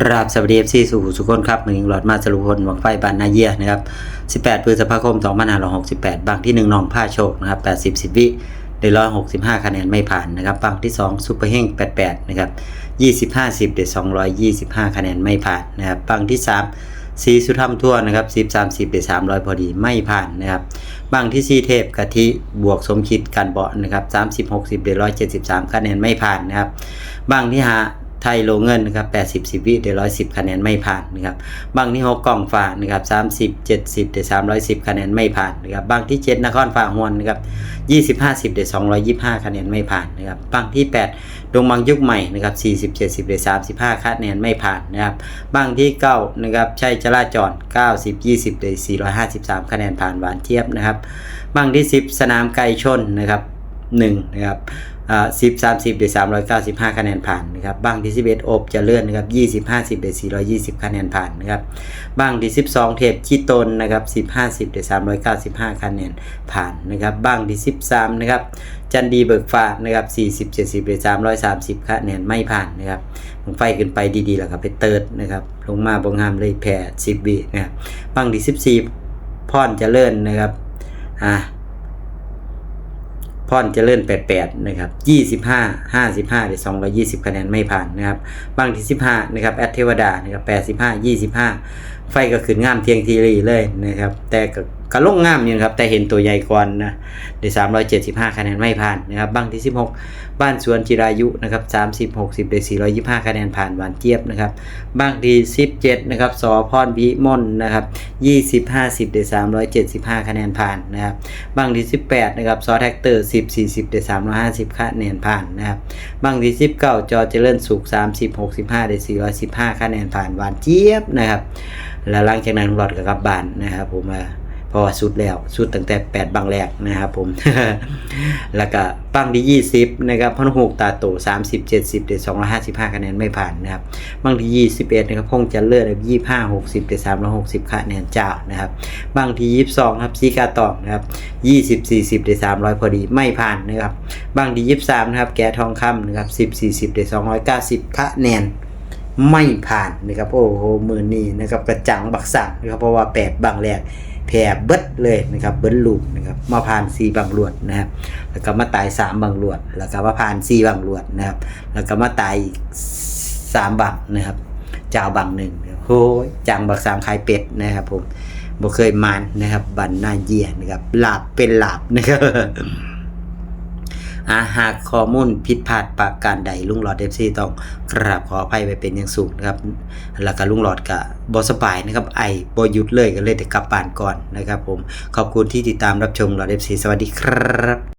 ครับสวัสดีเอฟซีสู่สุขคนครับมือหญิงหลอดมาสรุปผลหวังไฟบานนาเยียนะครับ 18พฤษภาคม 2568 บางที่ 1นองผ้าโชคนะครับ 80 10 วิได้165 คะแนนไม่ผ่านนะครับบางที่ 2 ซุปเปอร์เฮง88 นะครับ25 10ได้ 225 คะแนนไม่ผ่านนะครับบางที่3ซีสุธรรมทั่วนะครับ10 30 ได้ 300 พอดีไม่ผ่านนะครับบางที่ 4 เทพกะทิบวกสมคิดกันเบาะนะครับ30 60 ได้ 173 คะแนนไม่ผ่านนะครับบางที่5 ไทยโลเงินนะครับ80 10วิได้110คะแนนไม่ผ่านนะครับบางที่6กล่องฝานะครับ30 70ได้310คะแนนไม่ผ่านนะครับบางที่7นครฝาหวนนะครับ20 50ได้225คะแนนไม่ผ่านนะครับบางที่8ดงบางยุคใหม่นะครับ40 70ได้35คะแนนไม่ผ่านนะครับบางที่9นะครับใช่จราจร90 20ได้453คะแนนผ่านหวานเทียบนะครับบางที่10สนามไก่ชนนะครับ1นะครับ อ่า10 30ได้395คะแนนผ่านนะครับบางที่11โอบจะเลื่อนนะครับ20 50ได้420คะแนนผ่านนะครับบางที่12เทพชีตนนะครับ10 50ได้395คะแนนผ่านนะครับบางที่13นะครับจันดีเบิกฟ้านะครับ40 70ได้330คะแนนไม่ผ่านนะครับลงไฟขึ้นไปดีๆแล้วก็ไปเติร์ดนะครับลงมาบงงามเลยแผ่10วินะครับบางที่14พรเจริญนะครับอ่า พรเจริญ 88 นะครับ 25 55ได้220 คะแนนไม่ผ่านนะครับ บางที่ 15 นะครับ แอดเทวดา นะครับ 85 25 ไฟก็ขึ้นงามเทียงทีรีเลยนะครับ แต่ก็ ก็ลงงามอยู่ครับแต่เห็นตัวใหญ่กว่านะได้375 คะแนนไม่ผ่านนะครับบ้างที่ 16 บ้านสวนจิรายุนะครับ30 60ได้425 คะแนนผ่านหวานเจี๊ยบนะครับบ้างที่17นะครับสอพรพิมลนะครับ20 50ได้375 คะแนนผ่านนะครับบ้างที่ 18นะครับซอแท็กเตอร์10 40ได้350 คะแนนผ่านนะครับบ้างที่ 19 จอเจริญสุข30 65ได้415 คะแนนผ่านหวานเจี๊ยบนะครับแล้วหลังจากนั้นหลอดกับกับบานนะครับผมอ่า ราะว่าสุดแล้ว สุดตั้งแต่ 8 บางแรกนะครับผม แล้วก็ปังที่ 20 นะครับพนหกตาโต 30 70ได้255 คะแนนไม่ผ่านนะครับบางที่ 21 นะครับพงจะเลือด25 60ได้360 คะแนนเจ้านะครับบางที่ 22 ครับซีกาตองนะครับ 20 40ได้300 พอดีไม่ผ่านนะครับบางที่ 23 นะครับ แกทองคำนะครับ10 40ได้290 คะแนนไม่ผ่านนะครับโอ้โหมือนี้นะครับกระจังบักสั่งนะครับเพราะว่าแปดบางแรก แผ่เบิดเลยนะครับเบิดลูกนะครับมาผ่านสี่บางลวดนะครับแล้วก็มาตายสามบางลวด แล้วก็มาผ่านสี่บางลวดนะครับแล้วก็มาตายอีกสามบังนะครับเจ้าบังหนึ่งโอ้ยจังบักสามขายเป็ดนะครับผมบ่เคยมานนะครับ บันหน้าเยียนะครับหลาบเป็นหลาบนะครับ อาหากข้อมูลผิดพลาดประการใดลุงหลอดเอฟซีต้องกราบขออภัยไปเป็นอย่างสูงนะครับแล้วก็ลุงหลอดกับบอสบายนะครับไอบหยุดเลยก็เลยแต่กลับบ้านก่อนนะครับผมขอบคุณที่ติดตามรับชมหลอดเอฟซีสวัสดีครับ